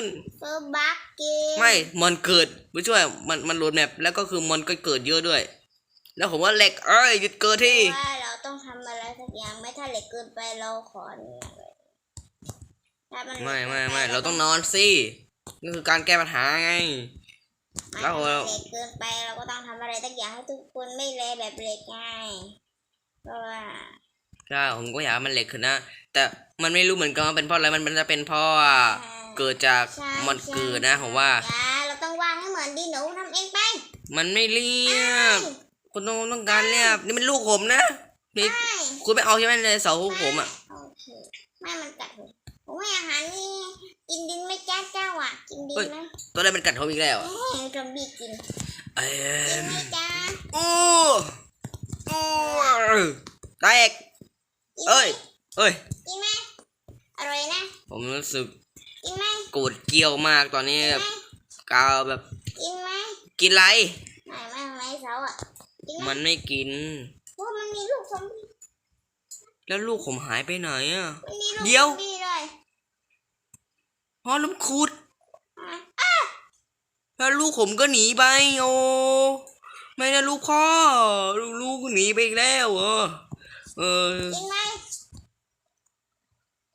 ขึ้นเฟิร์บักเกมไม่มอนเกิดไม่ช่วยมันมันโหลดแมปแล้วก็คือมอนก็เกิดเยอะด้วย แล้วผมว่าเหล็กเอ้ยหยุดเกิดที่ว่าเราต้องทำอะไรสักอย่างไม่ถ้าเหล็กเกินไปเราขอนี่เลยถ้ามันไม่ไม่ไม่เราต้องนอนสินี่คือการแก้ปัญหาไงแล้แล้ววเราเหล็กเกินไปเราก็ต้องทำอะไรสักอย่างให้ทุกคนไม่เละแบบเหล็กไงเพราะว่าใช่ผมก็อยากให้มันเหล็กขึ้นนะแต่มันไม่รู้เหมือนกันว่าเป็นเพราะอะไรมันมันจะเป็นเพราะว่า เกิดจากใช่มอนเกิดนะผมว่าอย่าเราต้องวางให้เหมือนดีหนูทำเองไปมันไม่เรียบคุณต้องต้องการเรียบนี่มันลูกผมนะนี่ไม่คุณไม่เอาใช่ไหมในเสาผมอะโอเคไม่มันกัดผมผมให้อาหารนี่กินดินไหม่จ้าเจ้าอะ กินดินไหมตัวนั้นมันกัดผมอีกแล้วเอ้ยซอมบี้กินเอ้กินมไหมจ้าโอ้โอ้แตกกินไหมเอ้ยเอ้ยกินไหมอร่อยนะผมรู้สึก กินไหมโกรธเกลียวมากตอนนี้กินแบไหมบกาวแบบกินไหมกินไร ไม่ไม่ไม่เสาอะกินไหมมันไม่กิน เพราะมันมีลูกซอมบี้แล้วลูกผมหายไปไหนอะ มันมีลูกเดี๋ยว ซอมบี้ด้วยพอล้มขุด อะแล้วลูกผมก็หนีไปโอ้ไม่นะลูกพ่อ ลูกลูกก็หนีไปอีกแล้วเออเออ กินไหมกินไหมใน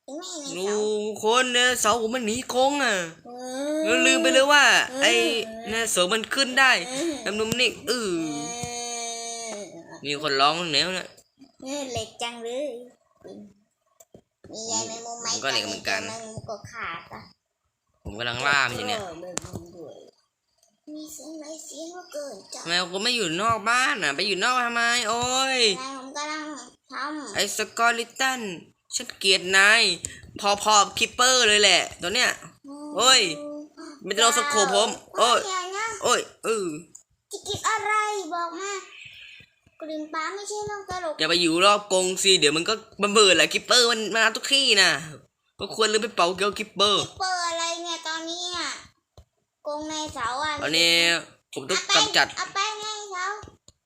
ลูเสากคนเนี่ยเสาผมมันหนีคงอะอืแล้วลืมไปเลยว่าอืมไอ้เนี่ยเสามันขึ้นได้อืมดำนุ่มนิ่งเออเออมีคนร้องแนวเนี่ยเออเหล็กจังเลยมียายแมงมุมไหมผมก็เหล็กเหมือนกันแมงมุมก็ขาดอะผมกำลังล่ามันอยู่เนี่ยออแมงมุมด้วยมีเสียงไหนเสียงว่าเกินจ้ะแมวก็ไม่อยู่นอกบ้านอะ ไปอยู่นอกทำไม โอ้ยนายผมกำลังทำไอ้สกอลิตัน ฉันเกลียดนายพอพอคิปเปอร์เลยแหละ ตัวเนี้ย โอ้ย ไม่ต้องสโคปผมโอ้ยอย่านะโอ้ยเออจะกินอะไรบอกมากลิ่นปลาไม่ใช่เรื่องตลก อย่าไปอยู่รอบกรงสิ เดี๋ยวมันก็บันเบิดแหละคิปเปอร์มันมาทุกที่นะก็ควรลืมไปเป่าเกลียวคิปเปอร์เปิดอะไรเนี่ยตอนนี้อะกรงในเสาอะอันนี้ผมต้องเอาไปกำจัดเอาไปในเสา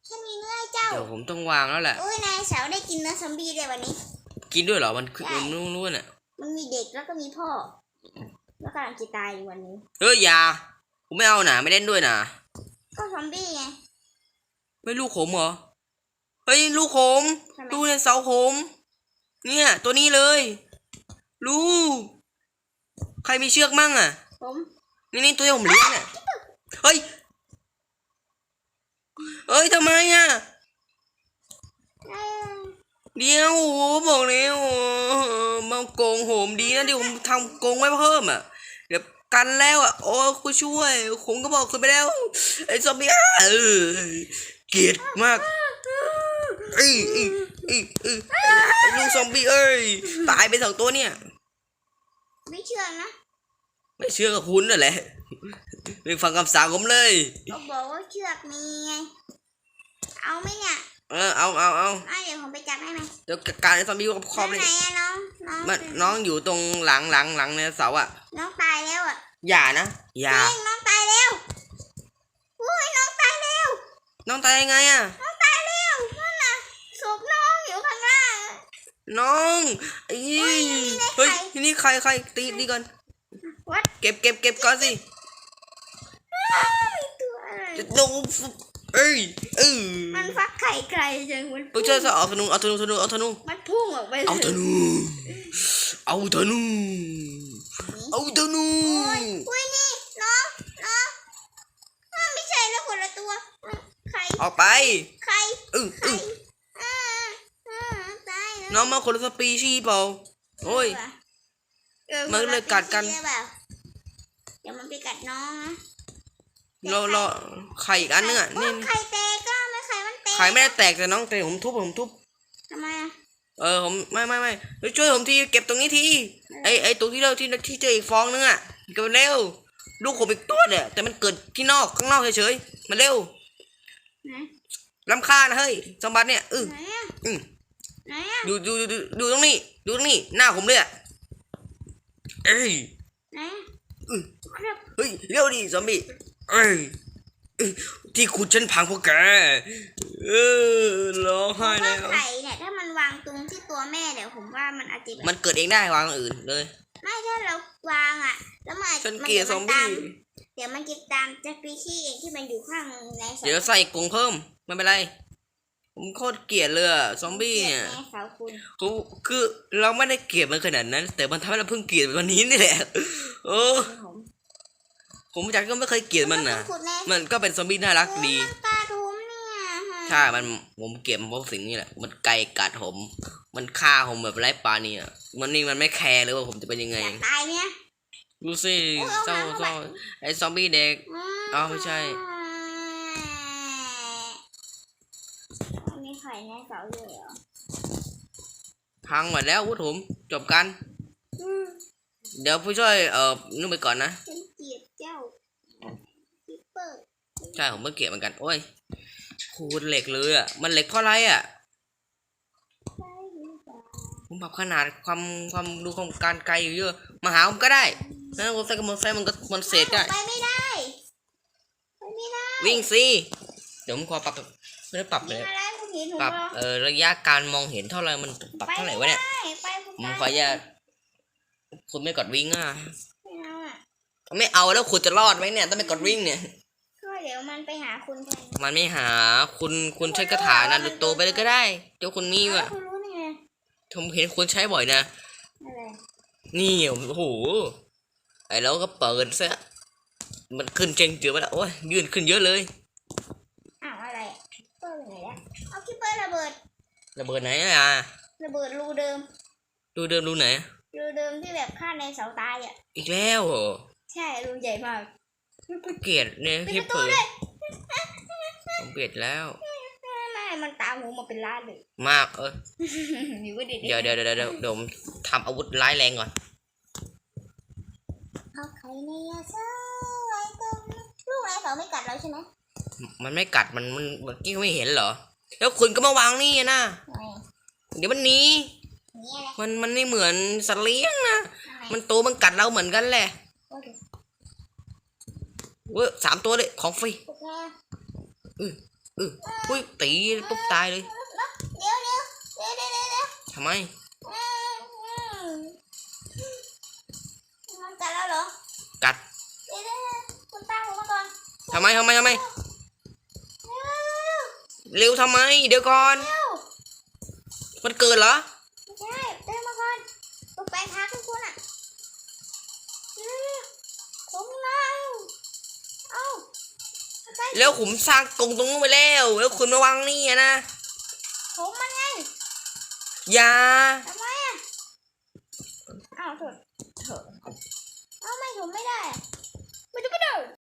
ฉันมีเนื้อให้เจ้า เดี๋ยวผมต้องวางแล้วแหละโอ้ยนายเสาได้กินเนื้อซอมบี้เลยวันนี้ กินด้วยเหรอ มันคือได้ผมไม่รู้น่ะ มันมีเด็กแล้วก็มีพ่อ แล้วกำลังจะตายอยู่วันนี้ เฮ้ยอย่าผมไม่เอาหนาไม่เล่นด้วยนะก็ซอมบี้ไง ไม่ลูกผมเหรอ เฮ้ยลูกผมทำไม ลูกในเสาผมเนี่ย ตัวนี้เลย ลูก ใครมีเชือกมั่งอะ ผมนี่นี่ตัวที่ผมเลี้ยงเนี่ยเฮ้ย เฮ้ยทำไมอะ เออ เดี๋ยวโอ้โหบอกแล้วโอ้โหมาโกงโหมดีนะเดี๋ยวผมทำโกงไว้เพิ่มอะ เดี๋ยวกันแล้วอะ โอ้คุณช่วย ผมก็บอกคุณไปแล้ว ไอ้ซอมบี้อะเออเกลียดมากเอ้ยเอ้ยเอ้ยเอ้ยไอ้ลูกซอมบี้เอ้ยตายไปสองตัวเนี่ย ไม่เชื่อนะ ไม่เชื่อกับคุณนั่นแหละไม่ฟังคำสั่งผมเลย ก็บอกว่าเชือกมีไง เอาไหมเนี่ย เออเอาเอาเอาอะเดี๋ยวผมไปจับให้ไหมเดี๋ยวจัดการไอ้ซอมบี้กับคอมแล้วเลยไหนอะน้องน้องมันน้องอยู่ตรงหลังหลังหลังในเสาอะน้องตายแล้วอะอย่านะอย่าเฮ้ยน้องตายแล้วโอ้ยน้องตายแล้วน้องตายยังไงอะน้องตายแล้วนั่นน่ะศพน้องอยู่ข้างล่างน้องอีโอ้ยนี่ไงเฮ้ยใครที่นี่ใครใครตีตีก่อนวัดเก็บเก็บเก็บก่อนสิตัวอะไรจะดู เอ้ยเออมันฟักไข่ไกลจังมันพวกเจ้าจะเอาธนูเอาธนูธนูเอาธนูมันพุ่งออกไปเอาธนู เอาธนู เอาธนูอุ้ยนี่น้องน้องอ้าวไม่ใช่แล้วคนละตัวไข่ออกไปไข่เออเอไข่ออ่าอ่าตายแล้วน้องมาคนละสปีชีส์เปล่าโอ้ย ออมันเลยกัดกันคละปีชีส์ได้เปล่าเดี๋ยวมันไปกัดน้องนะ เราเราไข่อีกอันนึงอะโอ้นี่ไข่แตกก็ไม่ไข่มันแตกไข่ไม่ได้แตกแต่น้องแต่ผมทุบผมทุบทำไมอะเออผมไม่ไม่ไม่เฮ้ยช่วยผมทีเก็บตรงนี้ทีไอไอตรงที่เราที่ที่เจออีกฟองนึงอะเก็บเร็วลูกผมอีกตัวเนี่ยแต่มันเกิดที่นอกข้างนอกเฉยๆมาเร็วไหนลำคาญนะเฮ้ยสมบัติเนี่ยอือไหนอะอือไหนอะดูดูดูดูตรงนี้ดูตรงนี้หน้าผมเลยอะเอ้ยไหนอะอือครับเฮ้ยเร็วดิซอมบี้ เอ้ยเอ้ยที่ขุดฉันพังเพราะแก เออร้องไห้ว่าแล้ว ไข่เนี่ยถ้ามันวางตรงที่ตัวแม่เดี๋ยวผมว่ามันอาจจะแบบมันเกิดเองได้วางอื่นเลย ไม่ถ้าเราวางอะ แล้วมันอาจฉันเกลียดซอมตาบี้ เดี๋ยวมันจะตามจะปีขี้เองที่มันอยู่ข้างในเสาเดี๋ยวใส่กรงเพิ่มไม่เป็นไร ผมโคตรเกลียดเลยอะซอมบี้เนี่ยในเสาคุณกูคือเราไม่ได้เกลียดมันขนาดนั้น แต่มันทำให้เราเพิ่งเกลียดวันนี้นี่แหละ โอ้ผม ผมจากก็ไม่เคยเกลียดมันนะขุดแน่มันก็เป็นซอมบี้น่ารักดีมันตาทุ้มเนี่ยใช่มันผมเกลียดมันเพราะสิ่งนี้แหละ มันไกลกัดผม มันฆ่าผมแบบไร้ปราณีอะมันนี่มันไม่แคร์เลยว่าผมจะเป็นยังไงอยากตายเนี่ยดูสิโอ้ยเอาเศร้าหางเศร้าเข้าไปไอ้ซอมบี้เด็กอ้าวไม่ใช่มันมีไข่ในเสาอยู่เหรอพังหมดแล้ววุฒิผมจบกันอืม เดี๋ยวผู้ช่วยเอ่อนึกไปก่อนนะฉันเกลียดเจ้าคิปเปอร์ใช่ผมก็เกลียดเหมือนกันโอ้ยคูณเหล็กเลยอะมันเหล็กเพราะอะไรอะใช่หรือเปล่าผมปรับขนาดความความดูของการไกลอยู่เยอะมาหาผมก็ได้แล้วผมใส่กระมอไซค์มันก็มันเศษได้ ไปไม่ได้ ไปไม่ได้วิ่งสิเดี๋ยวผมขอปรับไม่ได้ปรับเลมียอะไรคุณเห็นหนูปรับเหรอเอ่อระยะการมองเห็นเท่าไหรมันปรับเท่าไหร่วะเนี่ย ไปไม่ได้ไปคุณผมไปขออนุญาต คุณไม่กดวิ่งอะไม่เอาอะไม่เอาแล้วคุณจะรอดไหมเนี่ยต้องไปกดวิ่งเนี่ย ก็เดี๋ยวมันไปหาคุณแทนมันไม่หาคุณคุณใช้คาถานารูโตไปเลยก็ได้เดี๋ยวคุณมีอ้าวว่ะคุณรู้นี่ไงผมเห็นคุณใช้บ่อยนะ อะไรนี่โอ้โหไอ้แล้วก็เปิดซะมันขึ้นเจงเจือไปแล้วโอ้ยยืนขึ้นเยอะเลย อ้าวอะไรคิปเปอร์เป็นไงล่ะเอาคิปเปอร์ระเบิดระเบิดไหนอะระเบิดรูเดิมดูเดิมดูไหน รูเดิมที่แบบฆ่าในเสาตายอะ อีกแล้วเหรอ ใช่รูใหญ่มากเกลียดเนี่ยปิดที่ประตูเปิดด้วยผมเกลียดแล้ว ไม่มันตามหูมาเป็นล้านเลย มากเอออยู่ก็เด็ดเดี๋ยวเดี๋ยวเดี๋ยวเดี๋ยวเดี๋ยวผมทำอาวุธร้ายแรงก่อน เอาไข่ในยาเสื้อไว้ตรงลูกนายเขาไม่กัดเราใช่ไหมมันไม่กัดมันมันเมื่อกี้ไม่เห็นเหรอ แล้วคุณก็มาวางนี่นะ ไม่ เดี๋ยวมันหนีนี่อะไร มันมันไม่เหมือนสัตว์เลี้ยงนะทำไมมันโตมันกัดเราเหมือนกันแหละโอเคเว้ยสามตัวเลยของฟรีโอเคอืออุ้ยตีปุ๊บตายเลยเดี๋ยวเดี๋ยวเดี๋ยวเดี๋ยวเดี๋ยวเดี๋ยวทำไมอืมอืมมันกัดเราเหรอ กัดเดี๋ยวเดี๋ยวเดี๋ยวคุณตามผมมาก่อนทำไมทำไมทำไม เร็วเร็วทำไม เดี๋ยวก่อนเร็วมันเกิดเหรอ แล้วผมสร้างกรงตรงนู้นไปแล้วแล้วคุณมาวางนี่อะนะผมมันไงอย่าทำไมอะเอ้าถดถดเอ้าไม่ถมไม่ได้อะ